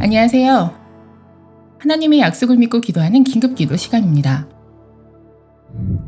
안녕하세요. 하나님의 약속을 믿고 기도하는 긴급 기도 시간입니다.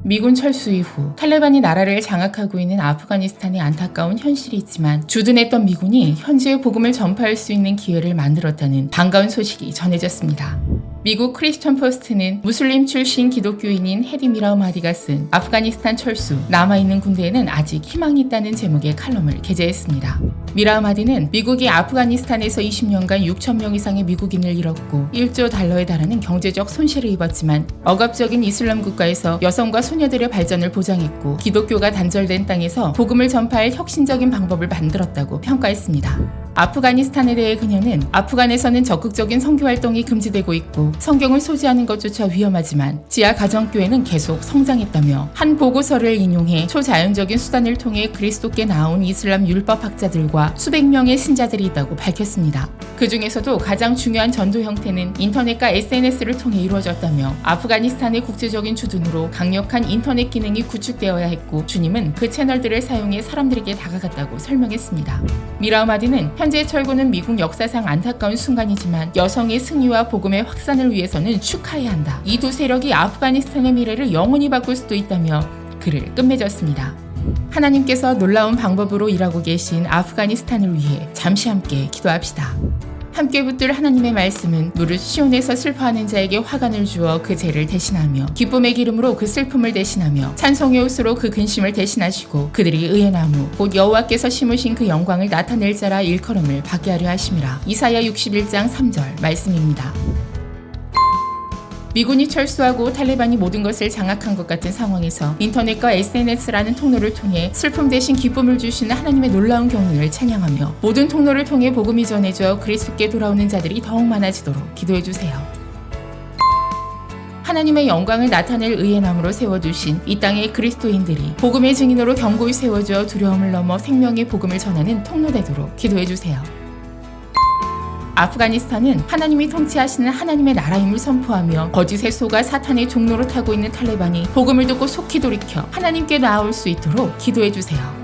미군 철수 이후 탈레반이 나라를 장악하고 있는 아프가니스탄의 안타까운 현실이 있지만 주둔했던 미군이 현지의 복음을 전파할 수 있는 기회를 만들었다는 반가운 소식이 전해졌습니다. 미국 크리스천 포스트는 무슬림 출신 기독교인인 헤디 미라우마디가 쓴 아프가니스탄 철수 남아있는 군대에는 아직 희망이 있다는 제목의 칼럼을 게재했습니다. 미라우마디는 미국이 아프가니스탄에서 20년간 6천 명 이상의 미국인을 잃었고 1조 달러에 달하는 경제적 손실을 입었지만 억압적인 이슬람 국가에서 여성과 소녀들의 발전을 보장했고 기독교가 단절된 땅에서 복음을 전파할 혁신적인 방법을 만들었다고 평가했습니다. 아프가니스탄에 대해 그녀는 아프간에서는 적극적인 선교 활동이 금지되고 있고 성경을 소지하는 것조차 위험하지만 지하 가정교회는 계속 성장했다며 한 보고서를 인용해 초자연적인 수단을 통해 그리스도께 나온 이슬람 율법학자들과 수백 명의 신자들이 있다고 밝혔습니다. 그 중에서도 가장 중요한 전도 형태는 인터넷과 SNS를 통해 이루어졌다며 아프가니스탄의 국제적인 주둔으로 강력한 인터넷 기능이 구축되어야 했고 주님은 그 채널들을 사용해 사람들에게 다가갔다고 설명했습니다. 미라우마디는 현재 철구는 미국 역사상 안타까운 순간이지만 여성의 승리와 복음의 확산을 위해서는 축하해야 한다. 이 두 세력이 아프가니스탄의 미래를 영원히 바꿀 수도 있다며 글을 끝맺었습니다. 하나님께서 놀라운 방법으로 일하고 계신 아프가니스탄을 위해 잠시 함께 기도합시다. 함께 붙들 하나님의 말씀은 무릇 시온에서 슬퍼하는 자에게 화관을 주어 그 죄를 대신하며 기쁨의 기름으로 그 슬픔을 대신하며 찬송의 옷으로 그 근심을 대신하시고 그들이 의의 나무 곧 여호와께서 심으신 그 영광을 나타낼 자라 일컬음을 받게 하려 하심이라 이사야 61장 3절 말씀입니다. 미군이 철수하고 탈레반이 모든 것을 장악한 것 같은 상황에서 인터넷과 SNS라는 통로를 통해 슬픔 대신 기쁨을 주시는 하나님의 놀라운 경륜을 찬양하며 모든 통로를 통해 복음이 전해져 그리스도께 돌아오는 자들이 더욱 많아지도록 기도해 주세요. 하나님의 영광을 나타낼 의의 나무로 세워주신 이 땅의 그리스도인들이 복음의 증인으로 견고히 세워져 두려움을 넘어 생명의 복음을 전하는 통로되도록 기도해 주세요. 아프가니스탄은 하나님이 통치하시는 하나님의 나라임을 선포하며 거짓의 소가 사탄의 종로로 타고 있는 탈레반이 복음을 듣고 속히 돌이켜 하나님께 나아올 수 있도록 기도해 주세요.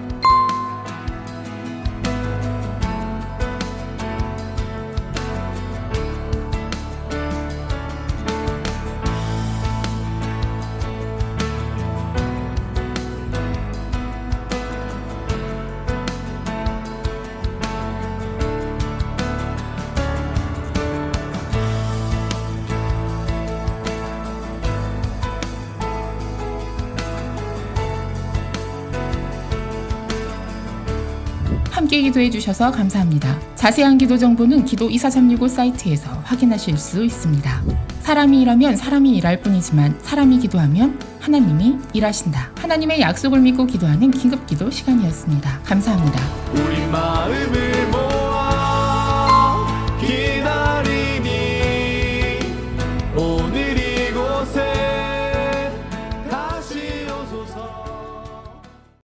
함께 기도해 주셔서 감사합니다. 자세한 기도 정보는 기도 24365 사이트에서 확인하실 수 있습니다. 사람이 일하면 사람이 일할 뿐이지만 사람이 기도하면 하나님이 일하신다. 하나님의 약속을 믿고 기도하는 긴급 기도 시간이었습니다. 감사합니다.